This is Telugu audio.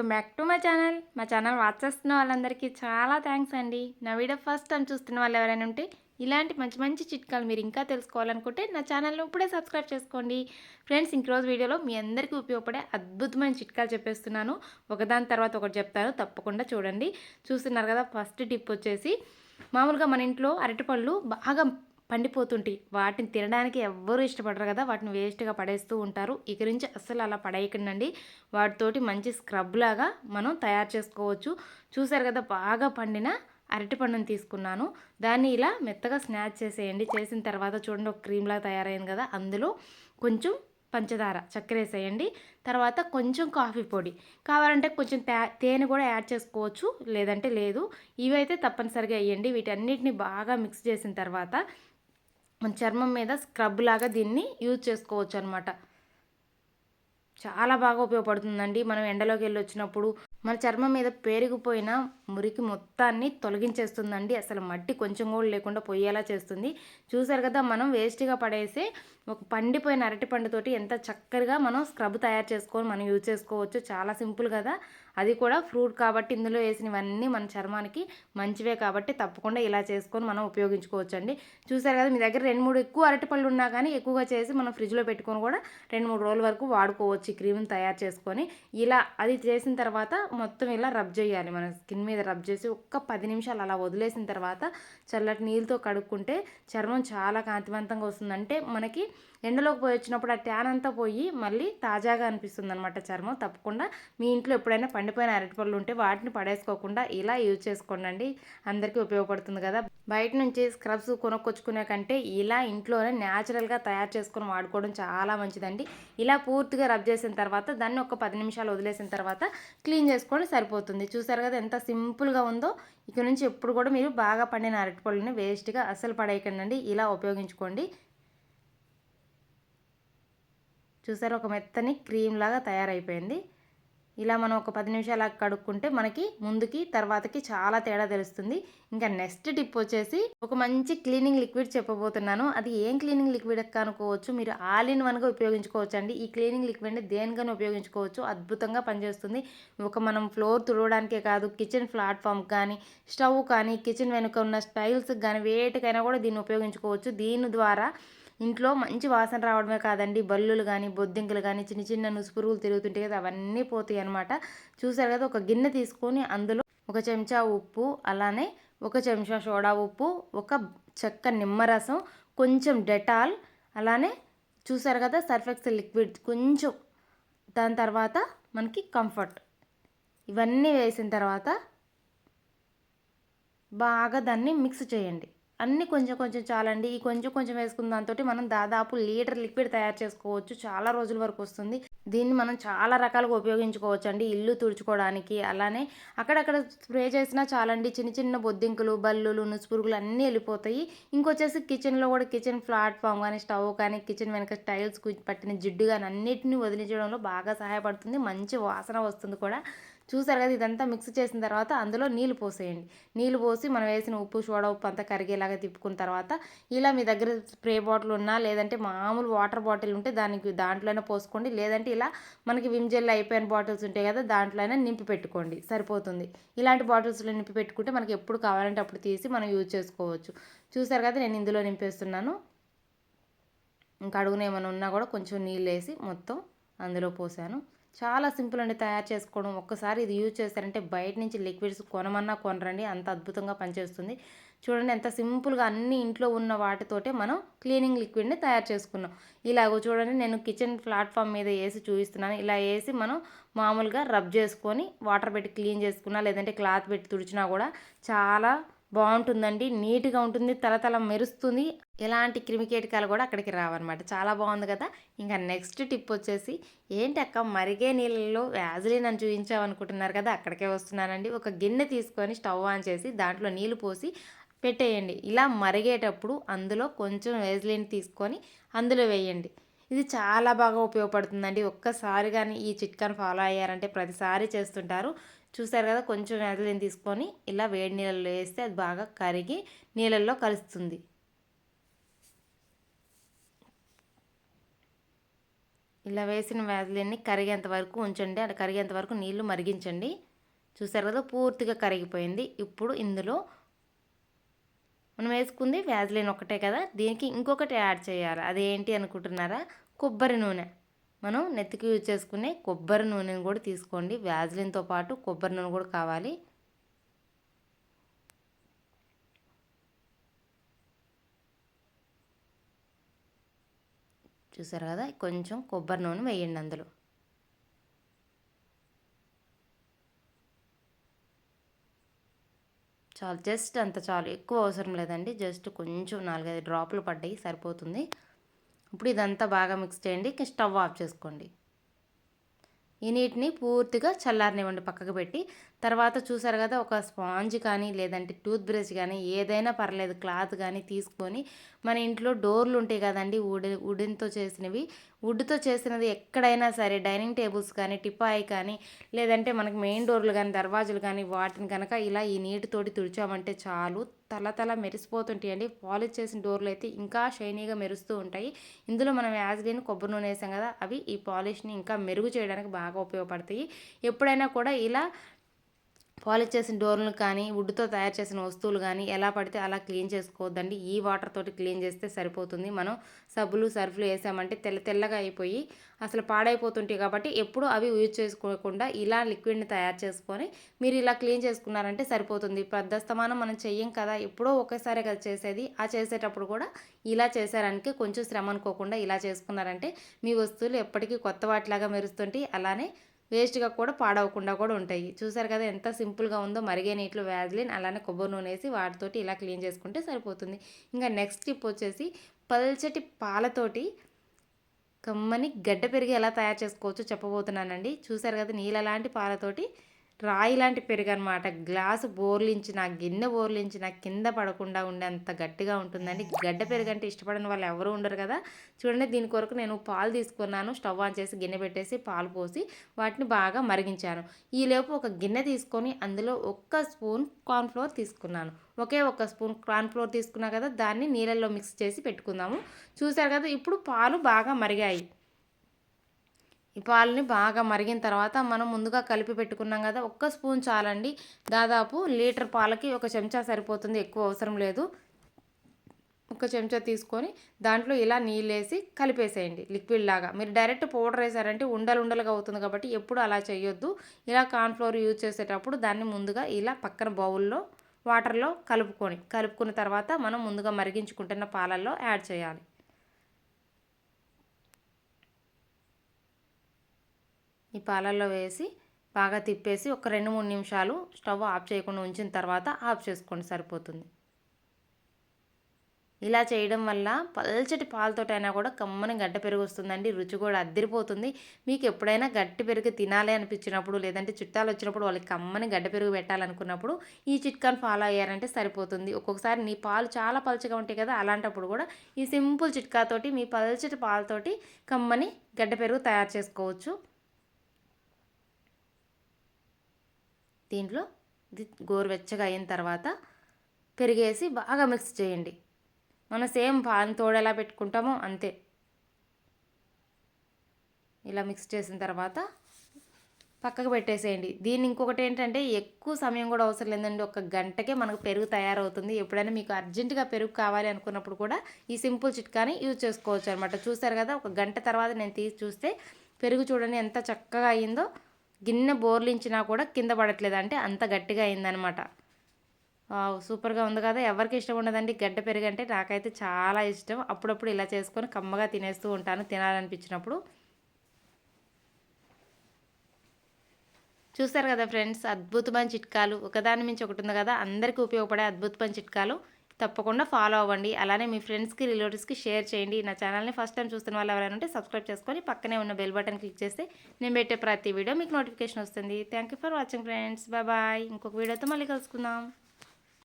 Welcome back to my channel. మా ఛానల్ వాచ్ చేస్తున్న వాళ్ళందరికీ చాలా థ్యాంక్స్ అండి. నా వీడియో ఫస్ట్ టైం చూస్తున్న వాళ్ళు ఎవరైనా ఉంటే ఇలాంటి మంచి మంచి చిట్కాలు మీరు ఇంకా తెలుసుకోవాలనుకుంటే నా ఛానల్ని ఇప్పుడే సబ్స్క్రైబ్ చేసుకోండి. ఫ్రెండ్స్ ఇంకరోజు వీడియోలో మీ అందరికీ ఉపయోగపడే అద్భుతమైన చిట్కాలు చెప్పేస్తున్నాను. ఒకదాని తర్వాత ఒకటి చెప్తాను. తప్పకుండా చూడండి. చూస్తున్నారు కదా ఫస్ట్ టిప్ వచ్చేసి మామూలుగా మన ఇంట్లో అరటిపళ్ళు బాగా పండిపోతుంటాయి. వాటిని తినడానికి ఎవ్వరూ ఇష్టపడరు కదా. వాటిని వేస్ట్గా పడేస్తూ ఉంటారు. ఇక నుంచి అస్సలు అలా పడేయకండి వాటితోటి మంచి స్క్రబ్ లాగా మనం తయారు చేసుకోవచ్చు. చూసారు కదా బాగా పండిన అరటిపండుని తీసుకున్నాను. దాన్ని ఇలా మెత్తగా స్నాచ్ చేసేయండి. చేసిన తర్వాత చూడండి ఒక క్రీమ్లాగా తయారైంది కదా. అందులో కొంచెం పంచదార చక్కెర వేసేయండి. తర్వాత కొంచెం కాఫీ పొడి. కావాలంటే కొంచెం తేనె కూడా యాడ్ చేసుకోవచ్చు. లేదంటే లేదు. ఇవైతే తప్పనిసరిగా వేయండి. వీటన్నిటిని బాగా మిక్స్ చేసిన తర్వాత మన చర్మం మీద స్క్రబ్ లాగా దీన్ని యూజ్ చేసుకోవచ్చు అనమాట చాలా బాగా ఉపయోగపడుతుందండి. మనం ఎండలోకి వెళ్ళి వచ్చినప్పుడు మన చర్మం మీద పేరుకుపోయిన మురికి మొత్తాన్ని తొలగించేస్తుందండి. అసలు మట్టి కొంచెం కూడా లేకుండా పొయ్యేలా చేస్తుంది. చూసారు కదా మనం వేస్ట్గా పడేసి ఒక పండిపోయిన అరటి పండుతోటి ఎంత చక్కగా మనం స్క్రబ్ తయారు చేసుకొని మనం యూజ్ చేసుకోవచ్చు. చాలా సింపుల్ కదా. అది కూడా ఫ్రూట్ కాబట్టి ఇందులో వేసినవన్నీ మన చర్మానికి మంచివే కాబట్టి తప్పకుండా ఇలా చేసుకొని మనం ఉపయోగించుకోవచ్చు అండి చూసారు కదా మీ దగ్గర రెండు మూడు ఎక్కువ అరటిపళ్ళు ఉన్నా కానీ ఎక్కువగా చేసి మనం ఫ్రిడ్జ్లో పెట్టుకొని కూడా రెండు మూడు రోజుల వరకు వాడుకోవచ్చు ఈ క్రీమ్ని తయారు చేసుకొని. ఇలా అది చేసిన తర్వాత మొత్తం ఇలా రబ్ చేయాలి మన స్కిన్ మీద రబ్ చేసి ఒక్క పది నిమిషాలు అలా వదిలేసిన తర్వాత చల్లటి నీళ్ళతో కడుక్కుంటే చర్మం చాలా కాంతివంతంగా వస్తుంది అంటే మనకి ఎండలోకి పోయి వచ్చినప్పుడు ఆ ట్యాన్ అంతా పోయి మళ్ళీ తాజాగా అనిపిస్తుంది అనమాట చర్మం. తప్పకుండా మీ ఇంట్లో ఎప్పుడైనా పండిపోయిన అరటిపళ్ళు ఉంటే వాటిని పడేసుకోకుండా ఇలా యూజ్ చేసుకోండి అందరికీ ఉపయోగపడుతుంది కదా. బయట నుంచి స్క్రబ్స్ కొనుక్కొచ్చుకునే కంటే ఇలా ఇంట్లోనే న్యాచురల్గా తయారు చేసుకొని వాడుకోవడం చాలా మంచిదండి. ఇలా పూర్తిగా రబ్ చేసిన తర్వాత దాన్ని ఒక పది నిమిషాలు వదిలేసిన తర్వాత క్లీన్ చేసుకోండి సరిపోతుంది. చూసారు కదా ఎంత సింపుల్గా ఉందో. ఇక నుంచి ఎప్పుడు కూడా మీరు బాగా పండిన అరటిపళ్ళని వేస్ట్గా అస్సలు పడేయకండి ఇలా ఉపయోగించుకోండి. చూసారు ఒక మెత్తని క్రీమ్ లాగా తయారైపోయింది. ఇలా మనం ఒక పది నిమిషాలు కడుక్కుంటే మనకి ముందుకి తర్వాతకి చాలా తేడా తెలుస్తుంది. ఇంకా నెక్స్ట్ టిప్ వచ్చేసి ఒక మంచి క్లీనింగ్ లిక్విడ్ చెప్పబోతున్నాను. అది ఏం క్లీనింగ్ లిక్విడ్ అనుకోవచ్చు? మీరు ఆల్ ఇన్ వన్గా ఉపయోగించుకోవచ్చు అండి ఈ క్లీనింగ్ లిక్విడ్ని దేనికైనా ఉపయోగించుకోవచ్చు. అద్భుతంగా పనిచేస్తుంది. ఒక మనం ఫ్లోర్ తుడవడానికే కాదు కిచెన్ ప్లాట్ఫామ్ కానీ స్టవ్ కానీ కిచెన్ వెనుక ఉన్న స్టైల్స్ కానీ వేటికైనా కూడా దీన్ని ఉపయోగించుకోవచ్చు. దీని ద్వారా ఇంట్లో మంచి వాసన రావడమే కాదండి. బల్లులు కానీ బొద్దింకలు కానీ చిన్న చిన్న నుసుపురుగులు తిరుగుతుంటాయి కదా అవన్నీ పోతాయి అనమాట చూసారు కదా ఒక గిన్నె తీసుకొని అందులో ఒక చెంచా ఉప్పు అలానే ఒక చెంచా సోడా ఉప్పు ఒక చెక్క నిమ్మరసం కొంచెం డెటాల్ అలానే చూసారు కదా సర్ఫెక్స్ లిక్విడ్ కొంచెం. దాని తర్వాత మనకి కంఫర్ట్. ఇవన్నీ వేసిన తర్వాత బాగా దాన్ని మిక్స్ చేయండి. అన్నీ కొంచెం కొంచెం చాలండి. ఈ కొంచెం కొంచెం వేసుకున్న దాంతో మనం దాదాపు లీటర్ లిక్విడ్ తయారు చేసుకోవచ్చు. చాలా రోజుల వరకు వస్తుంది. దీన్ని మనం చాలా రకాలుగా ఉపయోగించుకోవచ్చు అండి ఇల్లు తుడుచుకోవడానికి అలానే అక్కడక్కడ స్ప్రే చేసినా చాలండి. చిన్న చిన్న బొద్దింకులు బల్లులు నుసుపురుగులు అన్నీ వెళ్ళిపోతాయి. ఇంకొచ్చేసి కిచెన్లో కూడా కిచెన్ ప్లాట్ఫామ్ కానీ స్టవ్ కానీ కిచెన్ వెనక టైల్స్ పట్టిన జిడ్డు కానీ అన్నిటిని వదిలించడంలో బాగా సహాయపడుతుంది. మంచి వాసన వస్తుంది కూడా. చూసారు కదా ఇదంతా మిక్స్ చేసిన తర్వాత అందులో నీళ్ళు పోసేయండి. నీళ్ళు పోసి మనం వేసిన ఉప్పు సోడా ఉప్పు అంతా కరిగేలాగా తిప్పుకున్న తర్వాత ఇలా మీ దగ్గర స్ప్రే బాటిల్ ఉన్నా లేదంటే మామూలు వాటర్ బాటిల్ ఉంటే దానికి దాంట్లోనే పోసుకోండి. లేదంటే ఇలా మనకి విమ్జెల్ అయిపోయిన బాటిల్స్ ఉంటాయి కదా దాంట్లోనే నింపి పెట్టుకోండి. సరిపోతుంది. ఇలాంటి బాటిల్స్లో నింపి పెట్టుకుంటే మనకి ఎప్పుడు కావాలంటే అప్పుడు తీసి మనం యూజ్ చేసుకోవచ్చు. చూసారు కదా నేను ఇందులో నింపేస్తున్నాను. ఇంకా అడుగున ఏమైనా ఉన్నా కూడా కొంచెం నీళ్ళు వేసి మొత్తం అందులో పోసాను. చాలా సింపుల్ అండి తయారు చేసుకోవడం. ఒక్కసారి ఇది యూజ్ చేస్తారంటే బయట నుంచి లిక్విడ్స్ కొనమన్నా కొనరండి. అంత అద్భుతంగా పనిచేస్తుంది. చూడండి ఎంత సింపుల్గా అన్ని ఇంట్లో ఉన్న వాటితోటే మనం క్లీనింగ్ లిక్విడ్ని తయారు చేసుకున్నాం. ఇలాగో చూడండి నేను కిచెన్ ప్లాట్ఫామ్ మీద వేసి చూపిస్తున్నాను. ఇలా వేసి మనం మామూలుగా రబ్ చేసుకొని వాటర్ పెట్టి క్లీన్ చేసుకున్నా లేదంటే క్లాత్ పెట్టి తుడిచినా కూడా చాలా బాగుంటుందండి. నీట్గా ఉంటుంది. తలతల మెరుస్తుంది. ఎలాంటి క్రిమికేటకాలు కూడా అక్కడికి రావన్నమాట. చాలా బాగుంది కదా. ఇంకా నెక్స్ట్ టిప్ వచ్చేసి ఏంటి అక్క మరిగే నీళ్ళలో వ్యాజిలిన్ అని చూపించామనుకుంటున్నారు కదా అక్కడికే వస్తున్నానండి. ఒక గిన్నె తీసుకొని స్టవ్ ఆన్ చేసి దాంట్లో నీళ్ళు పోసి పెట్టేయండి. ఇలా మరిగేటప్పుడు అందులో కొంచెం వేజ్లిన్ తీసుకొని అందులో వేయండి. ఇది చాలా బాగా ఉపయోగపడుతుందండి. ఒక్కసారి కానీ ఈ చిట్కాను ఫాలో అయ్యారంటే ప్రతిసారి చేస్తుంటారు. చూసారు కదా కొంచెం వేజ్లిన్ తీసుకొని ఇలా వేడి నీళ్ళల్లో వేస్తే అది బాగా కరిగి నీళ్ళల్లో కలుస్తుంది. ఇలా వేసిన వ్యాజ్లిన్ని కరిగేంత వరకు ఉంచండి. అలా కరిగేంత వరకు నీళ్ళు మరిగించండి. చూసారు కదా పూర్తిగా కరిగిపోయింది. ఇప్పుడు ఇందులో మనం వేసుకుంది వ్యాజ్లిన్ ఒకటే కదా. దీనికి ఇంకొకటి యాడ్ చేయాలి. అదేంటి అనుకుంటున్నారా? కొబ్బరి నూనె. మనం నెత్తికి యూజ్ చేసుకునే కొబ్బరి నూనెను కూడా తీసుకోండి. వ్యాజ్లిన్తో పాటు కొబ్బరి నూనె కూడా కావాలి. చూసారు కదా? కొంచెం కొబ్బరి నూనె వేయండి అందులో. చాలు జస్ట్ అంత చాలు. ఎక్కువ అవసరం లేదండి. జస్ట్ కొంచెం నాలుగైదు డ్రాపులు పడ్డాయి సరిపోతుంది. ఇప్పుడు ఇదంతా బాగా మిక్స్ చేయండి. స్టవ్ ఆఫ్ చేసుకోండి. ఈ నీటిని పూర్తిగా చల్లారనివ్వండి పక్కకు పెట్టి. తర్వాత చూసారు కదా ఒక స్పాంజ్ కానీ లేదంటే టూత్ బ్రష్ కానీ ఏదైనా పర్లేదు క్లాత్ కానీ తీసుకొని మన ఇంట్లో డోర్లు ఉంటాయి కదండి వుడ్ వుడెన్తో చేసినవి. వుడ్తో చేసినది ఎక్కడైనా సరే డైనింగ్ టేబుల్స్ కానీ టిపాయి కానీ లేదంటే మనకి మెయిన్ డోర్లు కానీ దర్వాజులు కానీ వాటిని కనుక ఇలా ఈ నీటితోటి తుడిచామంటే చాలు. తల తల మెరిసిపోతుంటాయండి. పాలిష్ చేసిన డోర్లు అయితే ఇంకా షైనీగా మెరుస్తూ ఉంటాయి. ఇందులో మనం యాజ్లీన్ కొబ్బరి నూనె వేసాం కదా అవి ఈ పాలిష్ని ఇంకా మెరుగు చేయడానికి బాగా ఉపయోగపడతాయి. ఎప్పుడైనా కూడా ఇలా పాలిష్ చేసిన డోర్లు కానీ వుడ్తో తయారు చేసిన వస్తువులు కానీ ఎలా పడితే అలా క్లీన్ చేసుకోవద్దండి. ఈ వాటర్ తోటి క్లీన్ చేస్తే సరిపోతుంది. మనం సబ్బులు సర్ఫ్లు వేసామంటే తెల్ల తెల్లగా అయిపోయి అసలు పాడైపోతుంటాయి కాబట్టి ఎప్పుడు అవి యూజ్ చేసుకోకుండా ఇలా లిక్విడ్ని తయారు చేసుకొని మీరు ఇలా క్లీన్ చేసుకున్నారంటే సరిపోతుంది. ప్రద్దస్తమానం మనం చెయ్యం కదా. ఎప్పుడో ఒకేసారి కదా చేసేది. ఆ చేసేటప్పుడు కూడా ఇలా చేసారానికి కొంచెం శ్రమ అనుకోకుండా ఇలా చేసుకున్నారంటే మీ వస్తువులు ఎప్పటికీ కొత్త వాటిలాగా మెరుస్తుంటాయి. అలానే వేస్ట్గా కూడా పాడవకుండా కూడా ఉంటాయి. చూసారు కదా ఎంత సింపుల్గా ఉందో మరిగే నీటిలో వ్యాజ్లిన్ అలానే కొబ్బరి నూనె వేసి వాటితోటి ఇలా క్లీన్ చేసుకుంటే సరిపోతుంది. ఇంకా నెక్స్ట్ టిప్ వచ్చేసి పల్చటి పాలతోటి కమ్మని గడ్డ పెరిగి ఎలా తయారు చేసుకోవచ్చో చెప్పబోతున్నానండి. చూసారు కదా నీళ్ళ లాంటి పాలతోటి రాయి లాంటి పెరుగు అనమాట గ్లాసు బోర్లించిన గిన్నె బోర్లించిన కింద పడకుండా ఉండేంత గట్టిగా ఉంటుందండి. గడ్డ పెరుగు అంటే ఇష్టపడని వాళ్ళు ఎవరు ఉండరు కదా. చూడండి దీని కొరకు నేను పాలు తీసుకున్నాను. స్టవ్ ఆన్ చేసి గిన్నె పెట్టేసి పాలు పోసి వాటిని బాగా మరిగించాను. ఈలోపు ఒక గిన్నె తీసుకొని అందులో ఒక్క స్పూన్ కార్న్ఫ్లోర్ తీసుకున్నాను. ఒకే ఒక స్పూన్ కార్న్ఫ్లోర్ తీసుకున్నా కదా దాన్ని నీళ్ళల్లో మిక్స్ చేసి పెట్టుకుందాము. చూసారు కదా ఇప్పుడు పాలు బాగా మరిగాయి. ఈ పాలని బాగా మరిగిన తర్వాత మనం ముందుగా కలిపి పెట్టుకున్నాం కదా ఒక్క స్పూన్ చాలండి. దాదాపు లీటర్ పాలకి ఒక చెంచా సరిపోతుంది ఎక్కువ అవసరం లేదు. ఒక చెంచా తీసుకొని దాంట్లో ఇలా నీళ్ళు వేసి కలిపేసేయండి లిక్విడ్ లాగా. మీరు డైరెక్ట్ పౌడర్ వేసారంటే ఉండలు ఉండలుగా అవుతుంది కాబట్టి ఎప్పుడు అలా చేయొద్దు. ఇలా కార్న్ఫ్లోర్ యూజ్ చేసేటప్పుడు దాన్ని ముందుగా ఇలా పక్కన బౌల్లో వాటర్లో కలుపుకొని కలుపుకున్న తర్వాత మనం ముందుగా మరిగించుకుంటున్న పాలల్లో యాడ్ చేయాలి. ఈ పాలల్లో వేసి బాగా తిప్పేసి ఒక రెండు మూడు నిమిషాలు స్టవ్ ఆఫ్ చేయకుండా ఉంచిన తర్వాత ఆఫ్ చేసుకోండి సరిపోతుంది. ఇలా చేయడం వల్ల పల్చటి పాలతోటైనా కూడా కమ్మని గడ్డ పెరుగు వస్తుందండి రుచి కూడా అద్దరిపోతుంది. మీకు ఎప్పుడైనా గట్టి పెరుగు తినాలి అనిపించినప్పుడు లేదంటే చుట్టాలు వచ్చినప్పుడు వాళ్ళకి కమ్మని గడ్డ పెరుగు పెట్టాలనుకున్నప్పుడు ఈ చిట్కాను ఫాలో అయ్యారంటే సరిపోతుంది. ఒక్కొక్కసారి నీ పాలు చాలా పలచగా ఉంటాయి కదా అలాంటప్పుడు కూడా ఈ సింపుల్ చిట్కాతోటి మీ పల్చటి పాలతోటి కమ్మని గడ్డ పెరుగు తయారు చేసుకోవచ్చు. దీంట్లో ఇది గోరువెచ్చగా అయిన తర్వాత పెరిగేసి బాగా మిక్స్ చేయండి. మనం సేమ్ పాన్ తోడు ఎలా పెట్టుకుంటామో అంతే. ఇలా మిక్స్ చేసిన తర్వాత పక్కకు పెట్టేసేయండి. దీన్ని ఇంకొకటి ఏంటంటే ఎక్కువ సమయం కూడా అవసరం లేదండి. ఒక గంటకే మనకు పెరుగు తయారవుతుంది. ఎప్పుడైనా మీకు అర్జెంటుగా పెరుగు కావాలి అనుకున్నప్పుడు కూడా ఈ సింపుల్ చిట్కాని యూజ్ చేసుకోవచ్చు అనమాట చూసారు కదా ఒక గంట తర్వాత నేను తీసి చూస్తే పెరుగు చూడండి ఎంత చక్కగా అయిందో. గిన్నె బోర్లించినా కూడా కింద పడట్లేదు. అంటే అంత గట్టిగా అయిందనమాట సూపర్గా ఉంది కదా. ఎవరికి ఇష్టం ఉండదండి? గడ్డ పెరుగు అంటే నాకైతే చాలా ఇష్టం. అప్పుడప్పుడు ఇలా చేసుకొని కమ్మగా తినేస్తూ ఉంటాను తినాలనిపించినప్పుడు. చూస్తారు కదా ఫ్రెండ్స్ అద్భుతమైన చిట్కాలు. ఒకదాని మించి ఒకటి ఉంది కదా. అందరికీ ఉపయోగపడే అద్భుతమైన చిట్కాలు. తప్పకుండా ఫాలో అవ్వండి. అలానే మీ ఫ్రెండ్స్కి రిలేటివ్స్కి షేర్ చేయండి. నా ఛానల్ని ఫస్ట్ టైం చూస్తున్న వాళ్ళు ఎవరైనా ఉంటే సబ్స్క్రైబ్ చేసుకొని పక్కనే ఉన్న బెల్ బటన్ క్లిక్ చేస్తే నేను పెట్టే ప్రతి వీడియో మీకు నోటిఫికేషన్ వస్తుంది. Thank for watching friends. Bye. ఇంకొక వీడియోతో మళ్ళీ కలుసుకుందాం.